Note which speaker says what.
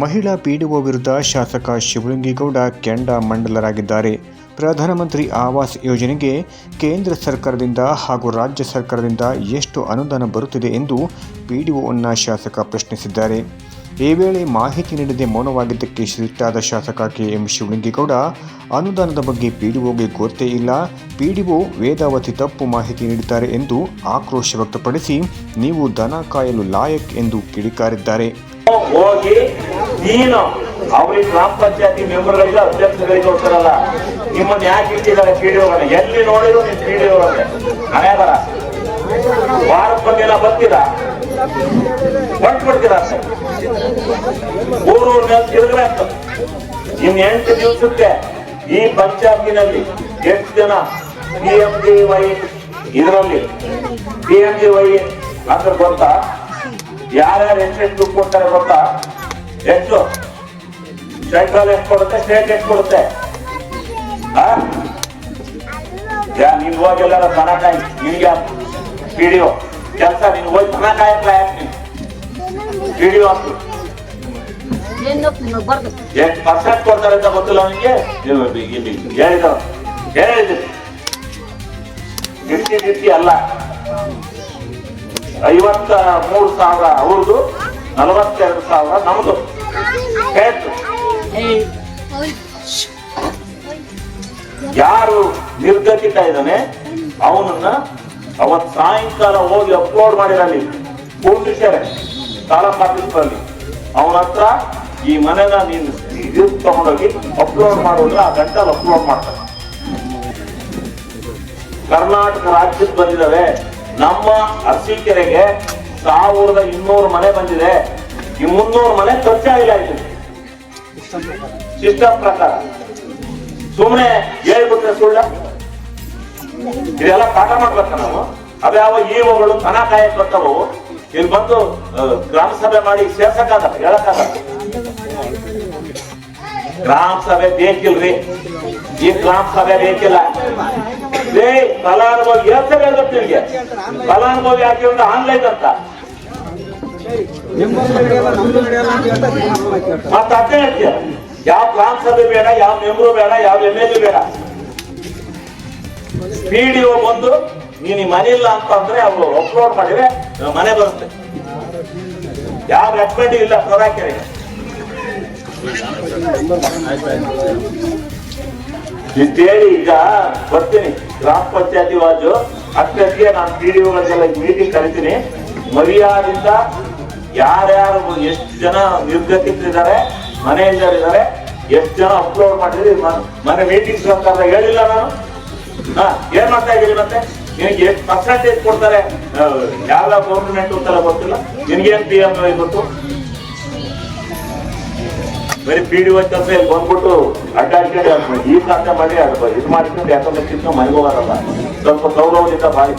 Speaker 1: ಮಹಿಳಾ ಪಿಡಿಒ ವಿರುದ್ಧ ಶಾಸಕ ಶಿವಲಿಂಗೇಗೌಡ ಕೆಂಡ ಮಂಡಲರಾಗಿದ್ದಾರೆ. ಪ್ರಧಾನಮಂತ್ರಿ ಆವಾಸ್ ಯೋಜನೆಗೆ ಕೇಂದ್ರ ಸರ್ಕಾರದಿಂದ ಹಾಗೂ ರಾಜ್ಯ ಸರ್ಕಾರದಿಂದ ಎಷ್ಟು ಅನುದಾನ ಬರುತ್ತಿದೆ ಎಂದು ಪಿಡಿಒನ್ನ ಶಾಸಕ ಪ್ರಶ್ನಿಸಿದ್ದಾರೆ. ಈ ವೇಳೆ ಮಾಹಿತಿ ನೀಡದೆ ಮೌನವಾಗಿದ್ದಕ್ಕೆ ಸಿಟ್ಟಾದ ಶಾಸಕ ಕೆ ಎಂ ಶಿವಲಿಂಗೇಗೌಡ, ಅನುದಾನದ ಬಗ್ಗೆ ಪಿಡಿಒಗೆ ಗೊತ್ತೇ ಇಲ್ಲ, ಪಿಡಿಒ ವೇದಾವತಿ ತಪ್ಪು ಮಾಹಿತಿ ನೀಡಿದ್ದಾರೆ ಎಂದು ಆಕ್ರೋಶ ವ್ಯಕ್ತಪಡಿಸಿ, ನೀವು ದನ ಕಾಯಲು ಲಾಯಕ್ ಎಂದು ಕಿಡಿಕಾರಿದ್ದಾರೆ.
Speaker 2: ಹೋಗಿ ನೀನು ಅವ್ರಿಗೆ ಗ್ರಾಮ ಪಂಚಾಯತಿ ಮೆಂಬರ್ಗಳಿಗೆ ಅಧ್ಯಕ್ಷಗಳಿಗೆ ಹೋಗ್ತಾರಲ್ಲ ನಿಮ್ಮನ್ನ ಯಾಕೆ ಇಟ್ಟಿದ್ದಾರೆ ಪಿಡಿಒಗಳನ್ನ ಎಲ್ಲಿ ನೋಡಿದ್ರು ನಿಮ್ ಪಿಡಿಒಗಳನ್ನೇ ಹಣೆ ಬರ ವಾರದ ಬಗ್ಗೆ ಬರ್ತೀರಾ? ಕೊಟ್ಟು ಬಿಡ್ತೀರಾ ಊರು ಇನ್ ಎಂಟು ದಿವಸಕ್ಕೆ ಈ ಪಂಚಾಯತಿನಲ್ಲಿ ಎಷ್ಟು ಜನ ಪಿ ಎಂ ಜಿ ವೈ ಇದರಲ್ಲಿ? ಪಿ ಎಂ ಜಿ ವೈ ಅಂದ್ರೆ ಗೊತ್ತಾ? ಯಾರ್ಯಾರು ಎಷ್ಟೆಷ್ಟು ದುಡ್ಡು ಕೊಡ್ತಾರೆ ಗೊತ್ತಾ? ಎಷ್ಟು? ಸೆಂಟ್ರಲ್ ಎಷ್ಟು ಕೊಡುತ್ತೆ? ಸ್ಟೇಟ್ ಎಷ್ಟು ಕೊಡುತ್ತೆ? ನೀನ್ ಹೋಗಿಲ್ಲ ಕಾಯಿ ನಿನ್ಗೆ ಪಿಡಿಒ ಕೆಲಸ, ನೀನ್ ಹೋಗಿ ದನ ಅಂತ ನೀನು? ಪಿಡಿಒ ಅಂತ ಎಷ್ಟು ಪರ್ಸೆಂಟ್ ಕೊಡ್ತಾರೆ ಅಂತ ಗೊತ್ತಿಲ್ಲ ನನಗೆ? ಹೇಳಿದ್ರು ಹೇಳಿದ ಹೇಳಿದ್ರು ಗಿರ್ತಿ ಅಲ್ಲ. ಐವತ್ತ ಮೂರು ಸಾವಿರ ಅವ್ರದ್ದು ನಲವತ್ತೆರಡು ಸಾವಿರ ನಮ್ದು. ಯಾರು ನಿರ್ಗತಿತ ಇದ್ದಾನೆ, ಅವನನ್ನ ಅವತ್ ಸಾಯಂಕಾಲ ಹೋಗಿ ಅಪ್ಲೋಡ್ ಮಾಡಿರಲ್ಲಿ ಕೂಡಿಸ್ಯಾರೆ ತಾಲೂಕ್ ಆಫೀಸ್ನಲ್ಲಿ ಅವನ ಹತ್ರ ಈ ಮನೆನ ನೀನು ತಗೊಂಡೋಗಿ ಅಪ್ಲೋಡ್ ಮಾಡೋದ್ರೆ ಆ ಗಂಟಲ್ಲಿ ಅಪ್ಲೋಡ್ ಮಾಡ್ತಾರೆ ಕರ್ನಾಟಕ ರಾಜ್ಯಕ್ಕೆ ಬಂದಿದ್ದಾವೆ. ನಮ್ಮ ಅರಸೀಕೆರೆಗೆ ಸಾವಿರದ ಇನ್ನೂರು ಮನೆ ಬಂದಿದೆ. ಈ ಮುನ್ನೂರು ಮನೆ ಖರ್ಚಾಗಿಲ್ಲ ಇದು. ಸಿಸ್ಟಮ್ ಪ್ರಕಾರ. ಸುಮ್ಮನೆ ಹೇಳ್ಬಿಟ್ರೆ ಸುಳ್ಳ? ಇದೆಲ್ಲ ಪಾಠ ಮಾಡ್ಬೇಕ ನಾವು. ಅದ್ಯಾವ ಈವಗಳು ಕಣ ಕಾಯಕ್ ಬರ್ತಾವು? ಇಲ್ಲಿ ಬಂದು ಗ್ರಾಮ ಸಭೆ ಮಾಡಿ ಸೇರ್ಸಕ್ಕಾಗಲ್ಲ, ಹೇಳಕ್ಕಾಗಲ್ಲ. ಗ್ರಾಮ ಸಭೆ ಬೇಕಿಲ್ರಿ? ಈ ಗ್ರಾಮ ಸಭೆ ಬೇಕಿಲ್ಲ. ಏ ಫಲಾನುಭವಿ ಹೇಳ್ಬೇಕು ನಿಮ್ಗೆ? ಫಲಾನುಭವಿ ಯಾಕೆ ಒಂದು ಆನ್ಲೈನ್ ಅಂತ. ಹೇಳ್ತೀಯ ಯಾವ ಗ್ರಾಮ ಸಭೆ ಬೇಡ, ಯಾವ ಮೆಂಬರು ಬೇಡ, ಯಾವ ಎಂ ಎಲ್ ಎ ಬೇಡ. ಒ ಬಂದು ನೀನು ಮನೆ ಇಲ್ಲ ಅಂತ ಅಂದ್ರೆ ಅವರು ಅಪ್ಲೋಡ್ ಮಾಡಿದ್ರೆ ಮನೆ ಬರುತ್ತೆ. ಯಾವ ರೆಕಮೆಂಡ್ ಇಲ್ಲ ಪ್ರಧಾಕೆರೆಗೆ ಇಷ್ಟೇಳಿ ಈಗ ಬರ್ತೀನಿ. ಗ್ರಾಮ ಪಂಚಾಯತಿ ವಾಜು ಅಷ್ಟೊತ್ತಿಗೆ ನಾನು ಪಿಡಿಒಗಳಿಗೆಲ್ಲ ಮೀಟಿಂಗ್ ಕರಿತೀನಿ. ಮರ್ಯಾದಿಂದ ಯಾರ್ಯಾರು ಎಷ್ಟು ಜನ ನಿರ್ಗತಿಸಿದ್ದಾರೆ ಮನೆಯಿಂದರಿದ್ದಾರೆ ಎಷ್ಟು ಜನ ಅಪ್ಲೋಡ್ ಮಾಡಿದ್ರಿ ಮನೆ ಮೀಟಿಂಗ್ಸ್ ಅಂತ ಹೇಳಿಲ್ಲ ನಾನು. ಹಾ, ಏನ್ ಮಾಡ್ತಾ ಇದ್ದೀನಿ ಮತ್ತೆ? ನಿನಗೆ ಎಷ್ಟು ಪರ್ಸೆಂಟೇಜ್ ಕೊಡ್ತಾರೆ? ಯಾವ ಗೌರ್ಮೆಂಟ್ ಅಂತೆಲ್ಲ ಗೊತ್ತಿಲ್ಲ. ನಿನ್ಗೇನ್ ಪಿ ಎಂ ಗೊತ್ತು? ಬರೀ ಪಿ ಡಿ ಕೆಲಸ ಇಲ್ಲಿ ಬಂದ್ಬಿಟ್ಟು ಅಡ್ಡಾಡ್ಕೊಂಡು ಈ ಖಾತೆ ಮಾಡಿ ಅದು ಇದು ಮಾಡ್ಕೊಂಡು ಯಾಕಂದ್ರೆ ಕಿತ್ಕೊಂಡು ಮನೆಗೆ ಹೋಗಾರಲ್ಲ ಸ್ವಲ್ಪ ಗೌರವದಿಂದ ಬಾಳಿ